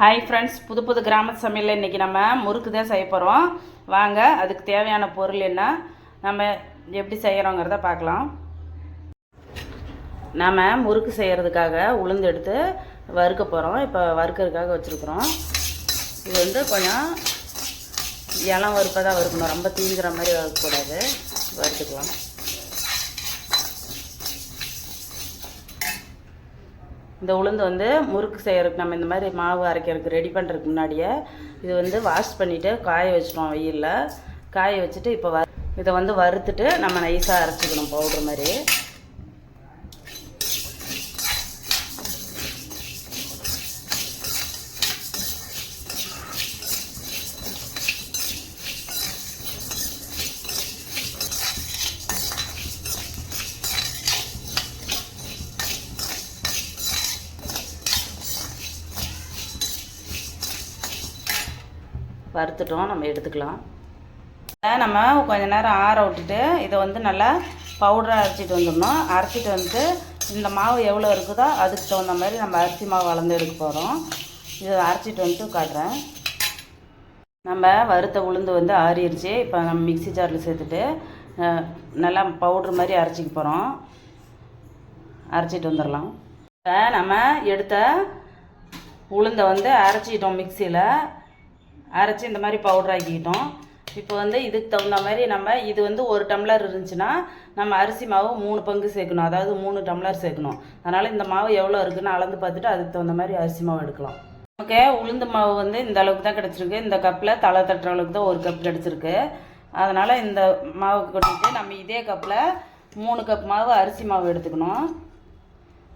Hi friends புது புது கிராம சமையலில் இன்றைக்கி நம்ம முறுக்கு தான் செய்ய போகிறோம் வாங்க அதுக்கு தேவையான பொருள் என்ன நம்ம எப்படி செய்கிறோங்கிறத பார்க்கலாம். நாம் முறுக்கு செய்கிறதுக்காக உளுந்து எடுத்து வறுக்க போகிறோம் இப்போ வறுக்கிறதுக்காக வச்சுருக்குறோம். இது வந்து கொஞ்சம் இளம் வறுப்பதாக தான் வறுக்கணும். ரொம்ப தீங்குற மாதிரி வறுக்கக்கூடாது. வறுத்துக்கலாம். இந்த உளுந்து வந்து முறுக்கு செய்கிறதுக்கு நம்ம இந்த மாதிரி மாவு அரைக்கிறதுக்கு ரெடி பண்ணுறதுக்கு முன்னாடியே இது வந்து வாஷ் பண்ணிவிட்டு காய வச்சிட்டோம் வெயிலில். காய வச்சுட்டு இப்போ வ இதை வந்து வறுத்துட்டு நம்ம நைஸாக அரைச்சிக்கணும் பவுட்ரு மாதிரி. வறுத்துட்டோம் நம்ம எடுத்துக்கலாம். நம்ம கொஞ்ச நேரம் ஆற விட்டுட்டு இதை வந்து நல்லா பவுடராக அரைச்சிட்டு வந்துடணும். அரைச்சிட்டு வந்துட்டு இந்த மாவு எவ்வளோ இருக்குதோ அதுக்கு தகுந்த மாதிரி நம்ம அரிசி மாவு வளர்ந்து எடுக்க போகிறோம் இதை அரைச்சிட்டு வந்துட்டு காட்டுறேன் நம்ம வறுத்த உளுந்து வந்து ஆறிடுச்சு இப்போ நம்ம மிக்ஸி ஜாரில் சேர்த்துட்டு நல்லா பவுட்ரு மாதிரி அரைச்சிக்க போகிறோம் அரைச்சிட்டு வந்துடலாம். இப்போ நம்ம எடுத்த உளுந்தை வந்து அரைச்சிட்டோம் மிக்சியில் அரைச்சி இந்த மாதிரி பவுடர் ஆக்கிக்கிட்டோம். இப்போ வந்து இதுக்கு தகுந்த மாதிரி நம்ம இது வந்து ஒரு டம்ளர் இருந்துச்சுன்னா நம்ம அரிசி மாவு மூணு பங்கு சேர்க்கணும். அதாவது மூணு டம்ளர் சேர்க்கணும். அதனால் இந்த மாவு எவ்வளோ இருக்குன்னு அளந்து பார்த்துட்டு அதுக்கு தகுந்த மாதிரி அரிசி மாவு எடுக்கலாம். நமக்கு உளுந்து மாவு வந்து இந்த அளவுக்கு தான் கிடச்சிருக்கு. இந்த கப்பில் தலை தட்டுற அளவுக்கு தான் ஒரு கப் கிடச்சிருக்கு. அதனால் இந்த மாவுக்கு கொட்டிட்டு நம்ம இதே கப்பில் மூணு கப் மாவு அரிசி மாவு எடுத்துக்கணும்.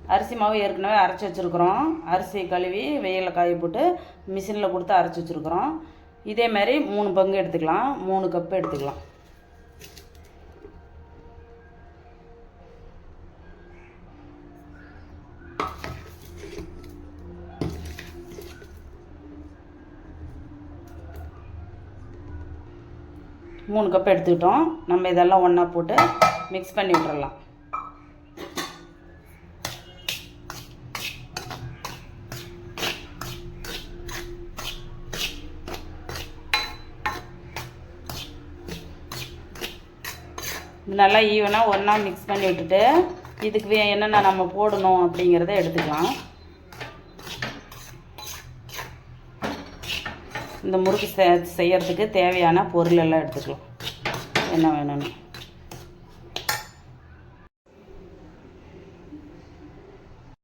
அரிசி மாவு ஏற்கனவே அரைச்சி வச்சுருக்குறோம். அரிசி கழுவி வெயிலில் காய போட்டு மிஷினில் கொடுத்து அரைச்சி வச்சுருக்குறோம். இதே மாதிரி மூணு பங்கு எடுத்துக்கலாம். மூணு கப்பு எடுத்துக்கலாம். மூணு கப் எடுத்துக்கிட்டோம். நம்ம இதெல்லாம் ஒன்றா போட்டு மிக்ஸ் பண்ணி விட்றலாம் நல்லா ஈவனாக ஒன்றா மிக்ஸ் பண்ணி விட்டுட்டு இதுக்கு வே- என்னென்ன நம்ம போடணும் அப்படிங்கிறத எடுத்துக்கலாம். இந்த முறுக்கு செ செய்யறதுக்கு தேவையான பொருள் எல்லாம் எடுத்துக்கலாம். என்ன வேணும்னு.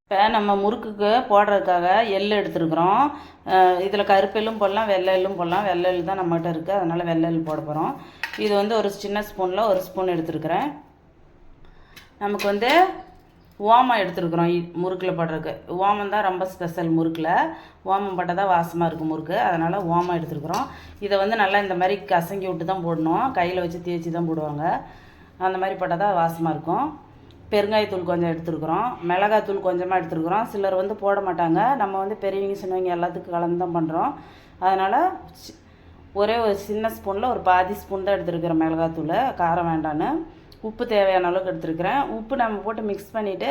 இப்போ நம்ம முறுக்குக்கு போடுறதுக்காக எள் எடுத்துருக்குறோம். இதில் கருப்பெல்லும் போடலாம் வெள்ளை எள்ளும் போடலாம். வெள்ளை எள் தான் நம்மகிட்ட இருக்குது அதனால் வெள்ளை எள் போட போகிறோம் இது வந்து ஒரு சின்ன ஸ்பூனில் ஒரு ஸ்பூன் எடுத்துருக்குறேன். நமக்கு வந்து ஓமம் எடுத்துருக்குறோம். இ- முறுக்கில் போடுறதுக்கு. ஓமம் தான் ரொம்ப ஸ்பெஷல் முறுக்கில். ஓமம் போட்டால் தான் வாசமாக இருக்கும் முறுக்கு. அதனால் ஓமம் எடுத்துருக்குறோம். இதை வந்து நல்லா இந்த மாதிரி கசங்கி விட்டு தான் போடணும். கையில் வச்சு தேய்ச்சி தான் போடுவாங்க. அந்த மாதிரி போட்டால் தான் வாசமாக இருக்கும். பெருங்காயத்தூள் கொஞ்சம் எடுத்துருக்குறோம். மிளகாத்தூள் கொஞ்சமாக எடுத்துருக்குறோம். சிலர் வந்து போட மாட்டாங்க. நம்ம வந்து பெரியவங்க சின்னவங்க எல்லாத்துக்கும் கலந்து தான் பண்ணுறோம் அதனால் சி- ஒரே ஒரு சின்ன ஸ்பூனில் ஒரு பாதி ஸ்பூன் தான் எடுத்துருக்குறேன் மிளகாத்தூள் காரம் வேண்டான்னு. உப்பு தேவையான அளவுக்கு எடுத்துருக்குறேன். உப்பு நம்ம போட்டு மிக்ஸ் பண்ணிவிட்டு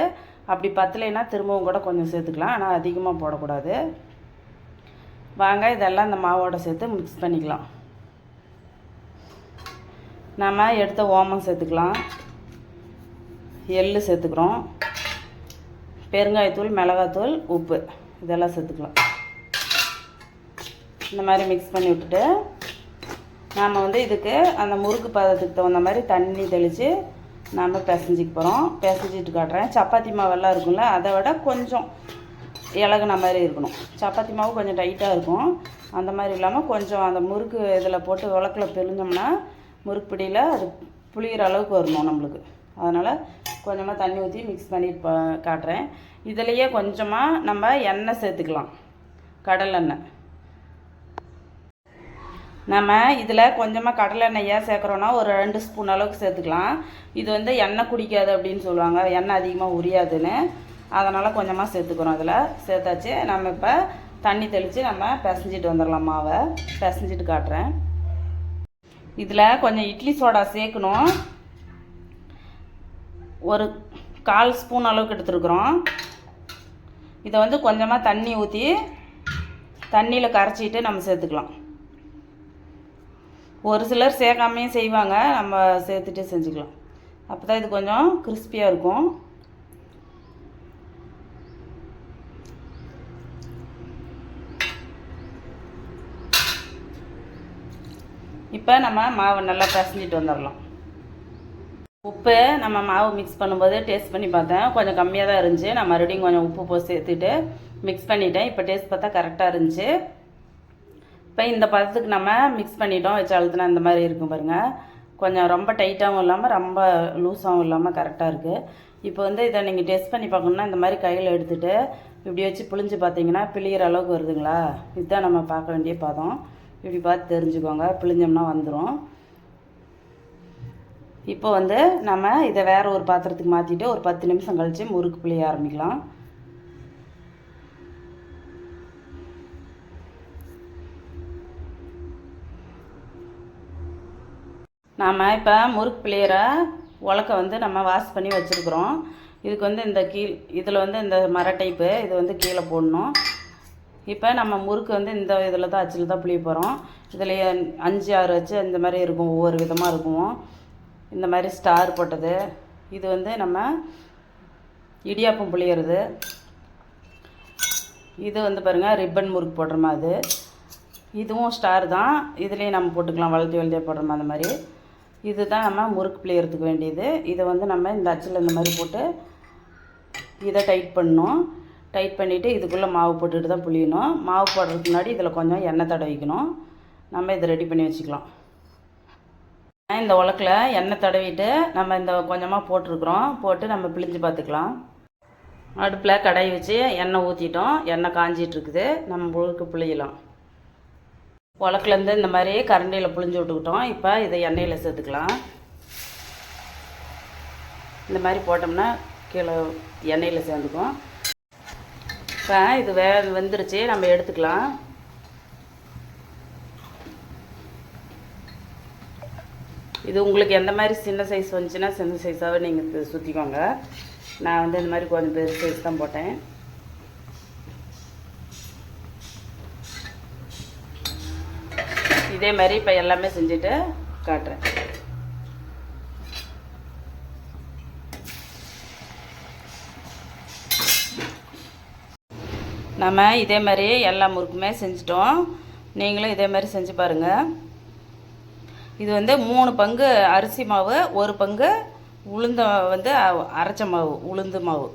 அப்படி பத்தலைன்னா திரும்பவும் கூட கொஞ்சம் சேர்த்துக்கலாம். ஆனால் அதிகமாக போடக்கூடாது. வாங்க இதெல்லாம் இந்த மாவோட சேர்த்து மிக்ஸ் பண்ணிக்கலாம். நம்ம எடுத்த ஓமம் சேர்த்துக்கலாம். எள் சேர்த்துக்கிறோம். பெருங்காயத்தூள் மிளகாத்தூள் உப்பு. இதெல்லாம் சேர்த்துக்கலாம். இந்த மாதிரி மிக்ஸ் பண்ணி விட்டுட்டு நாம் வந்து இதுக்கு அந்த முறுக்கு பதத்துக்கு தகுந்த மாதிரி தண்ணி தெளித்து நாம் பிசைஞ்சிக்க போகிறோம் பிசைஞ்சிட்டு காட்டுறேன். சப்பாத்தி மாவெல்லாம் இருக்கும்ல அதை விட கொஞ்சம் இலகுன மாதிரி இருக்கணும். சப்பாத்தி மாவு கொஞ்சம் டைட்டாக இருக்கும். அந்த மாதிரி இல்லாமல் கொஞ்சம் அந்த முறுக்கு இதில் போட்டு விளக்கில் பிழிஞ்சோம்னா முறுக்கு பிடியில் அது புளிகிற அளவுக்கு வரணும் நம்மளுக்கு. அதனால் கொஞ்சமாக தண்ணி ஊற்றி மிக்ஸ் பண்ணி காட்டுறேன். இதுலேயே கொஞ்சமாக நம்ம எண்ணெய் சேர்த்துக்கலாம். கடலெண்ணெய் நம்ம இதில் கொஞ்சமாக கடலை எண்ணெயாக சேர்க்குறோன்னா ஒரு ரெண்டு ஸ்பூன் அளவுக்கு சேர்த்துக்கலாம். இது வந்து எண்ணெய் குடிக்காது அப்படின்னு சொல்லுவாங்க. எண்ணெய் அதிகமாக உரியாதுன்னு. அதனால் கொஞ்சமாக சேர்த்துக்கிறோம் அதில். சேர்த்தாச்சு. நம்ம இப்போ தண்ணி தெளித்து நம்ம பிசைஞ்சிட்டு வந்துடலாம் மாவை. பிசைஞ்சிட்டு காட்டுறேன். இதில் கொஞ்சம் இட்லி சோடா சேர்க்கணும். ஒரு கால் ஸ்பூன் அளவுக்கு எடுத்துருக்குறோம். இதை வந்து கொஞ்சமாக தண்ணி ஊற்றி தண்ணியில் கரைச்சிட்டு நம்ம சேர்த்துக்கலாம். ஒரு சிலர் சேர்க்காமையும் செய்வாங்க நம்ம சேர்த்துட்டு செஞ்சுக்கலாம். அப்போ தான் இது கொஞ்சம் கிறிஸ்பியாக இருக்கும். இப்போ நம்ம மாவை நல்லா பிசைஞ்சிட்டு வந்துடலாம். உப்பு நம்ம மாவு மிக்ஸ் பண்ணும்போது டேஸ்ட் பண்ணி பார்த்தேன். கொஞ்சம் கம்மியாக தான் இருந்துச்சு. நான் மறுபடியும் கொஞ்சம் உப்பு போட்டு சேர்த்துட்டு மிக்ஸ் பண்ணிட்டேன். இப்போ டேஸ்ட் பார்த்தா கரெக்டாக இருந்துச்சு. இப்போ இந்த பதத்துக்கு நம்ம மிக்ஸ் பண்ணிட்டோம் வச்சு அழுத்தினா இந்த மாதிரி இருக்கும் பாருங்கள் கொஞ்சம் ரொம்ப டைட்டாகவும் இல்லாமல் ரொம்ப லூஸாகவும் இல்லாமல் கரெக்டாக இருக்குது இப்போ வந்து இதை நீங்கள் டெஸ்ட் பண்ணி பார்க்கணுன்னா இந்த மாதிரி கையில் எடுத்துகிட்டு இப்படி வச்சு புளிஞ்சு பார்த்தீங்கன்னா பிழியிற அளவுக்கு வருதுங்களா? இதுதான் நம்ம பார்க்க வேண்டிய பதம். இப்படி பார்த்து தெரிஞ்சுக்கோங்க. பிழிஞ்சோம்னா வந்துடும் இப்போ வந்து நம்ம இதை வேறு ஒரு பாத்திரத்துக்கு மாற்றிட்டு ஒரு பத்து நிமிஷம் கழித்து முறுக்கு பிழிய ஆரம்பிக்கலாம். நாம் இப்போ முறுக்கு பிளேயரை உலக்க வந்து நம்ம வாஷ் பண்ணி வச்சுருக்குறோம். இதுக்கு வந்து இந்த கீழ் இதில் வந்து இந்த மர டைப்பு இது வந்து கீழே போடணும். இப்போ நம்ம முறுக்கு வந்து இந்த இதில் தான் அச்சில் தான் புளிய போகிறோம் இதில் அஞ்சு ஆறு வச்சு இந்த மாதிரி இருக்கும் ஒவ்வொரு விதமாக இருக்கும். இந்த மாதிரி ஸ்டார் போட்டது. இது வந்து நம்ம இடியாப்பம் புளியறது. இது வந்து பாருங்கள் ரிப்பன் முறுக்கு போடுற மாதிரி. இதுவும் ஸ்டார் தான். இதுலேயும் நம்ம போட்டுக்கலாம் வளர்த்தி வளர்த்தியாக போடுற அந்த மாதிரி. இது தான் நம்ம முறுக்கு பிள்ளையறதுக்கு வேண்டியது. இதை வந்து நம்ம இந்த அச்சில் இந்த மாதிரி போட்டு இதை டைட் பண்ணணும். டைட் பண்ணிவிட்டு இதுக்குள்ளே மாவு போட்டுட்டு தான் புளியணும் மாவு போடுறதுக்கு முன்னாடி இதில் கொஞ்சம் எண்ணெய் தடவிக்கணும். நம்ம இதை ரெடி பண்ணி வச்சுக்கலாம். இந்த உலக்கில் எண்ணெய் தடவிட்டு நம்ம இந்த கொஞ்சமாக போட்டிருக்குறோம். போட்டு நம்ம பிழிஞ்சு பார்த்துக்கலாம். அடுப்பில் கடாய் வச்சு எண்ணெய் ஊற்றிட்டோம் எண்ணெய் காஞ்சிட்டு நம்ம முழுக்க புளியலாம் உலக்குலேருந்து இந்த மாதிரி கரண்டியில் புழிஞ்சு விட்டுக்கிட்டோம். இப்போ இதை எண்ணெயில் சேர்த்துக்கலாம். இந்த மாதிரி போட்டோம்னா கீழே எண்ணெயில் சேர்ந்துக்கும். இப்போ இது வே வெந்துருச்சு. நம்ம எடுத்துக்கலாம். இது உங்களுக்கு எந்த மாதிரி சின்ன சைஸ் வந்துச்சுன்னா சின்ன சைஸாகவே நீங்கள் சுற்றிக்கோங்க நான் வந்து இந்த மாதிரி கொஞ்சம் பெரிய சைஸ் தான் போட்டேன். இதே மாதிரி இப்போ எல்லாமே செஞ்சுட்டு காட்டுறேன். நம்ம இதே மாதிரி எல்லா முறுக்குமே செஞ்சிட்டோம். நீங்களும் இதே மாதிரி செஞ்சு பாருங்கள் இது வந்து மூணு பங்கு அரிசி மாவு ஒரு பங்கு உளுந்த வந்து அரைச்ச மாவு உளுந்து மாவு.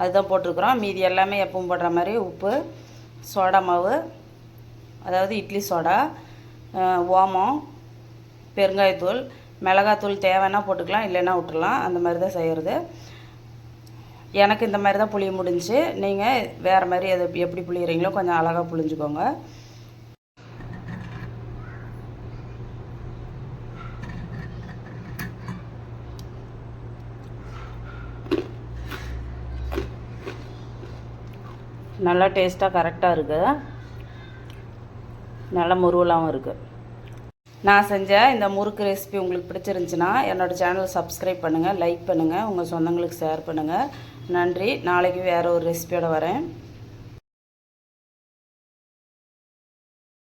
அதுதான் போட்டிருக்குறோம். மீதி எல்லாமே எப்பவும் போடுற மாதிரி உப்பு சோடா மாவு அதாவது இட்லி சோடா. ஓமம் பெருங்காயத்தூள் மிளகாத்தூள் தேவைன்னா போட்டுக்கலாம் இல்லைன்னா விட்டுலாம் அந்த மாதிரி தான் செய்கிறது எனக்கு இந்த மாதிரி தான் புளிய முடிஞ்சு நீங்கள் வேறு மாதிரி அதை எப்படி புளியிறீங்களோ கொஞ்சம் அழகாக புளிஞ்சுக்கோங்க. நல்லா டேஸ்ட்டாக கரெக்டாக இருக்குது நல்ல முருவலாகவும் இருக்குது நான் செஞ்ச இந்த முறுக்கு ரெசிபி உங்களுக்கு பிடிச்சிருந்துச்சின்னா என்னோடய சேனலை சப்ஸ்கிரைப் பண்ணுங்கள் லைக் பண்ணுங்கள் உங்கள் சொந்தங்களுக்கு ஷேர் பண்ணுங்கள் நன்றி. நாளைக்கு வேறு ஒரு ரெசிபியோடு வரேன்.